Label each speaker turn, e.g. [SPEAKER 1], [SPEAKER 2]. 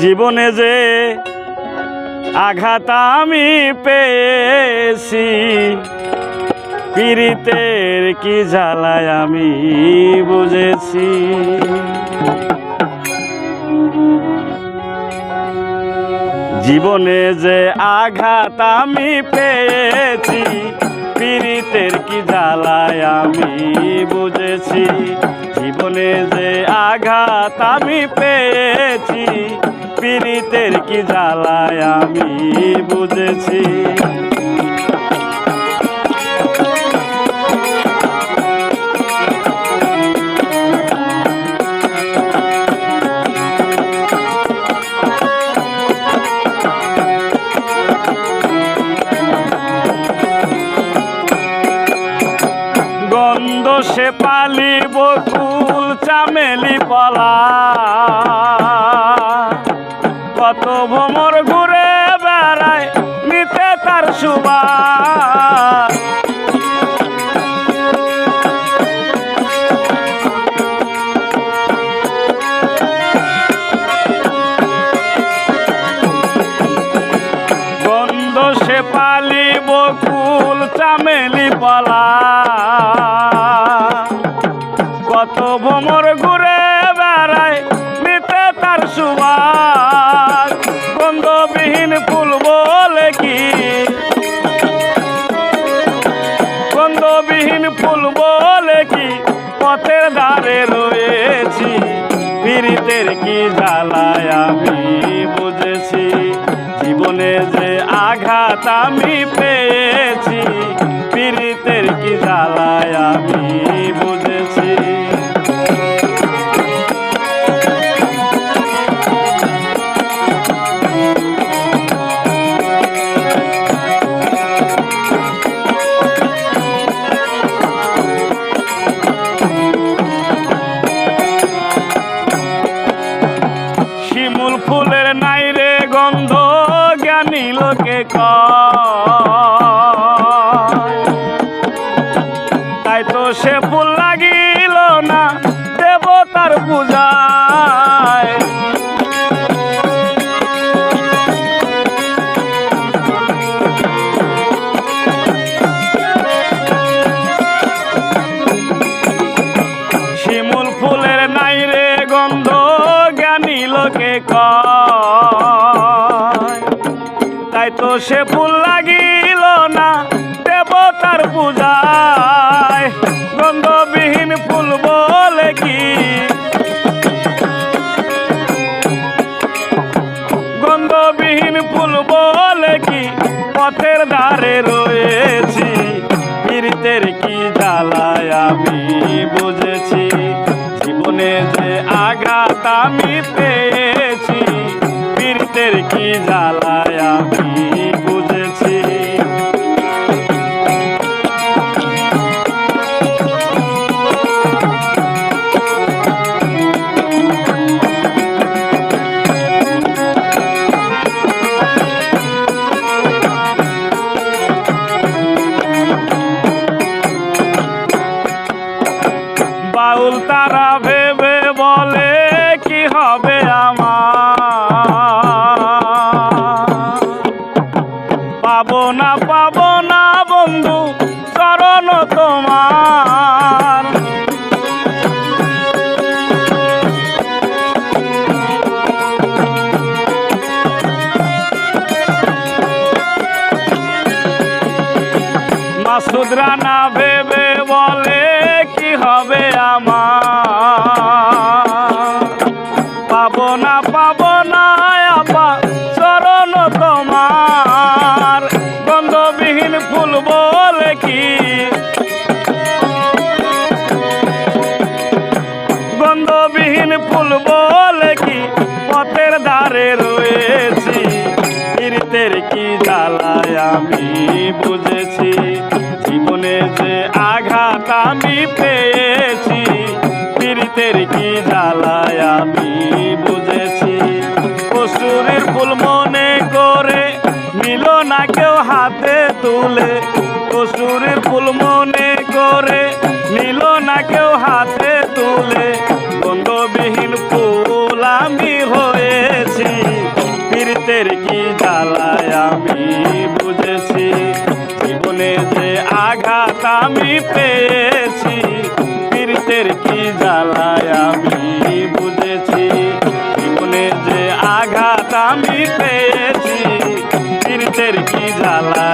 [SPEAKER 1] জীবনে যে আঘাত আমি পেয়েছি, পীড়িতের কি জ্বালায় আমি বুঝেছি। জীবনে যে আঘাত আমি পেয়েছি, পীড়িতের কি জ্বালায় আমি বুঝেছি। জীবনে যে আঘাত আমি পেয়েছি পীড়িতের কি জ্বালায় আমি বুঝেছি। সে পালি বকুল চামেলি পলা। গন্ধ সে পালি বকুল চামেলি পলা। পীড়িতের কি জ্বালায় আমি বুঝেছি। জীবনে যে আঘাত আমি পেয়েছি পীড়িতের কি জ্বালায় আমি ফুলের নাই রে গন্ধ জ্ঞানী লোকে তাই তো সে ফুল লাগিল না দেবতার পূজায় তাই তো সে ফুল লাগিল না দেবতার পূজায় গন্ধবিহীন বাউল তারা ভেবে বলে, কি হবে আমার? পাবো না পাবো না বন্ধু, চরণ তোমার। মাসুদ রানা হবে আমার। পাবো না পাবো না আপা, চরণ তোমার। গন্ধবিহীন ফুল বলে কি? গন্ধবিহীন ফুল বলে কি? পথের ধারে রয়েছি, কীর্তের কি জ্বালায় আমি বুঝেছি। জীবনে যে আঘাত আমি পেয়েছি, পীড়িতের কি জ্বালায় আমি বুঝেছি। পশুরের ফুল মনে করে মিল না কেউ হাতে তুলে। পশুরের ফুল মনে করে মিল না কেউ হাতে তুলে। গন্ধবিহীন ফুল আমি হয়েছি, পীড়িতের কি জ্বালায় আমি বুঝেছি। জীবনে যে আমি পেয়েছি, পীড়িতের কি জ্বালায় আমি বুঝেছি। জীবনের যে আঘাত আমি পেয়েছি, পীড়িতের কি জ্বালায়